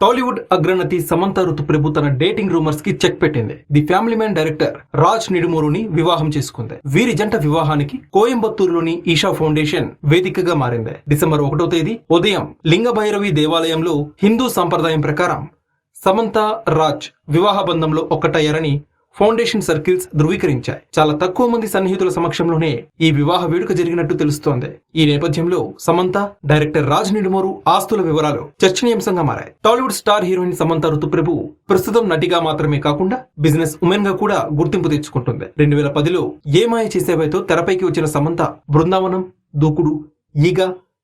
టాలీవుడ్ అగ్రనటి సమంత ఋతుప్రభు తన డేటింగ్ రూమర్స్కి చెక్ పెట్టింది. The family man director Raj నిడుమూరుని వివాహం చేసుకుంది. వీరి జంట వివాహానికి కోయంబత్తూరులోని ఈషా ఫౌండేషన్ వేదికగా మారింది. డిసెంబర్ ఒకటో తేదీ ఉదయం లింగభైరవి దేవాలయంలో హిందూ సంప్రదాయం ప్రకారం సమంత రాజ్ వివాహ బంధంలో ఒక్కటయ్యారని ఫౌండేషన్ సర్కిల్స్ ధృవీకరించాయి. చాలా తక్కువ మంది సన్నిహితుల సమక్షంలోనే ఈ వివాహ వేడుక జరిగినట్టు తెలుస్తోంది. ఈ నేపథ్యంలో సమంత డైరెక్టర్ రాజ్ నిడుమూరు ఆస్తుల వివరాలు చర్చనీయాంశంగా మారాయి. Tollywood star heroine Samantha Ruth Prabhu ప్రస్తుతం నటిగా మాత్రమే కాకుండా బిజినెస్ ఉమెన్గా కూడా గుర్తింపు తెచ్చుకుంటుంది. రెండు వేల పదిలో ఏమాయ చేసేవైతో తెరపైకి వచ్చిన సమంత బృందావనం దూకుడు ఈగ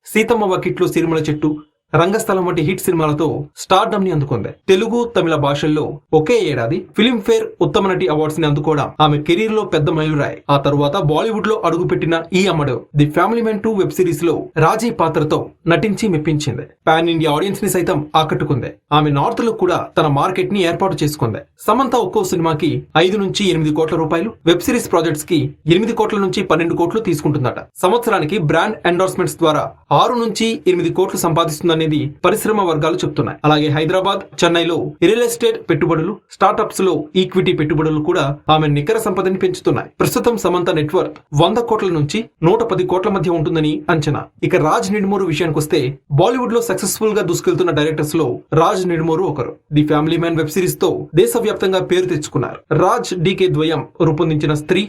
సీతమ్మ వకిట్లో సిరిమల చెట్టు రంగస్థలం వంటి హిట్ సినిమాలతో స్టార్డమ్ని అందుకుంది. తెలుగు తమిళ భాషల్లో ఒకే ఏడాది ఫిల్మ్ఫేర్ ఉత్తమ నటి అవార్డ్స్ని అందుకోవడం ఆమె కెరీర్లో పెద్ద మైలురాయి. ఆ తరువాత బాలీవుడ్లో అడుగుపెట్టిన ఈ అమ్మడు the family man two web సిరీస్లో రాజీ పాత్రతో నటించి మెప్పించింది. పాన్ ఇండియా ఆడియన్స్ని సైతం ఆకట్టుకుంది. ఆమె నార్త్లో కూడా తన మార్కెట్ని ఏర్పాటు చేసుకుంది. సమంత ఒక్కో సినిమాకి ఐదు నుంచి ఎనిమిది కోట్ల రూపాయలు వెబ్ సిరీస్ ప్రాజెక్ట్స్కి ఎనిమిది కోట్ల నుంచి పన్నెండు కోట్లు తీసుకుంటుందట. సంవత్సరానికి బ్రాండ్ ఎండోర్స్మెంట్స్ ద్వారా ఆరు నుంచి ఎనిమిది కోట్లు సంపాదిస్తుందని అనేది పరిశ్రమ వర్గాలు చెప్తున్నాయి. అలాగే హైదరాబాద్ చెన్నైలో రియల్ ఎస్టేట్ పెట్టుబడులు స్టార్టప్స్లో ఈక్విటీ పెట్టుబడులు కూడా ఆమె నికర సంపదని పెంచుతున్నాయి. ప్రస్తుతం సమంత నెట్వర్క్ వంద కోట్ల నుంచి నూట పది కోట్ల మధ్య ఉంటుందని అంచనా. ఇక రాజ్ నిడుమూరు విషయానికి వస్తే బాలీవుడ్లో సక్సెస్ఫుల్గా దూసుకెళ్తున్న డైరెక్టర్స్లో రాజ్ నిడుమూరు ఒకరు. ది ఫ్యామిలీ మ్యాన్ వెబ్ సిరీస్తో దేశవ్యాప్తంగా పేరు తెచ్చుకున్నారు. రాజ్ డికే ద్వయం రూపొందించిన Stree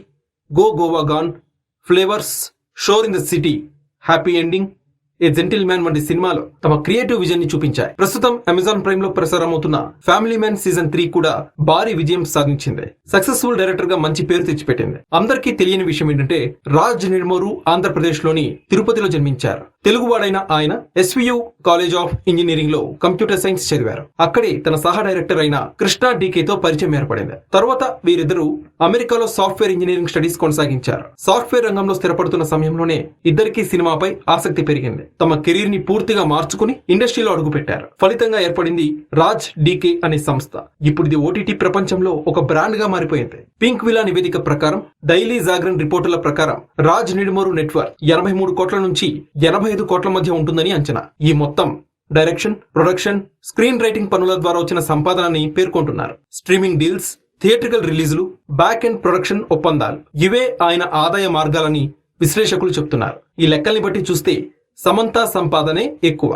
go Goa gone flavours Shor in the city happy ending a gentleman వంటి సినిమాలు తమ క్రియేటివ్ విజన్ని చూపించాయి. ప్రస్తుతం అమెజాన్ ప్రైమ్లో ప్రసారం అవుతున్న ఫ్యామిలీ మ్యాన్ సీజన్ త్రీ కూడా భారీ విజయం సాధించింది. సక్సెస్ఫుల్ డైరెక్టర్గా మంచి పేరు తెచ్చిపెట్టింది. అందరికీ తెలియని విషయం ఏంటంటే రాజ్ నిర్మోరు ఆంధ్రప్రదేశ్లోని తిరుపతిలో జన్మించారు. తెలుగువాడైన ఆయన ఎస్వియు కాలేజ్ ఆఫ్ ఇంజనీరింగ్లో కంప్యూటర్ సైన్స్ చదివారు. అక్కడే తన సహ డైరెక్టర్ అయిన కృష్ణా డీకేతో పరిచయం ఏర్పడింది. తర్వాత వీరిద్దరూ అమెరికాలో సాఫ్ట్వేర్ ఇంజనీరింగ్ స్టడీస్ కొనసాగించారు. సాఫ్ట్వేర్ రంగంలో స్థిరపడుతున్న సమయంలోనే ఇద్దరికీ సినిమాపై ఆసక్తి పెరిగింది. తమ కెరీర్ని పూర్తిగా మార్చుకుని ఇండస్ట్రీలో అడుగుపెట్టారు. ఫలితంగా ఏర్పడింది రాజ్ డీకే అనే సంస్థ. ఇప్పుడు ఇది ఓటీటీ ప్రపంచంలో ఒక బ్రాండ్గా మారిపోయింది. పింక్ విలా నివేదిక ప్రకారం డైలీ జాగరన్ రిపోర్టుల ప్రకారం రాజ్ నిడుమోరు నెట్వర్క్ ఎనభై మూడు కోట్ల నుంచి ఎనభై ఐదు కోట్ల మధ్య ఉంటుందని అంచనా. ఈ మొత్తం డైరెక్షన్ ప్రొడక్షన్ స్క్రీన్ రైటింగ్ పనుల ద్వారా వచ్చిన సంపాదనని పేర్కొంటున్నారు. స్ట్రీమింగ్ డీల్స్ థియేట్రికల్ రిలీజులు బ్యాక్ అండ్ ప్రొడక్షన్ ఒప్పందాలు. ఇవే ఆయన ఆదాయ మార్గాలని విశ్లేషకులు చెప్తున్నారు. ఈ లెక్కల్ని బట్టి చూస్తే సమంత సంపాదనే ఎక్కువ.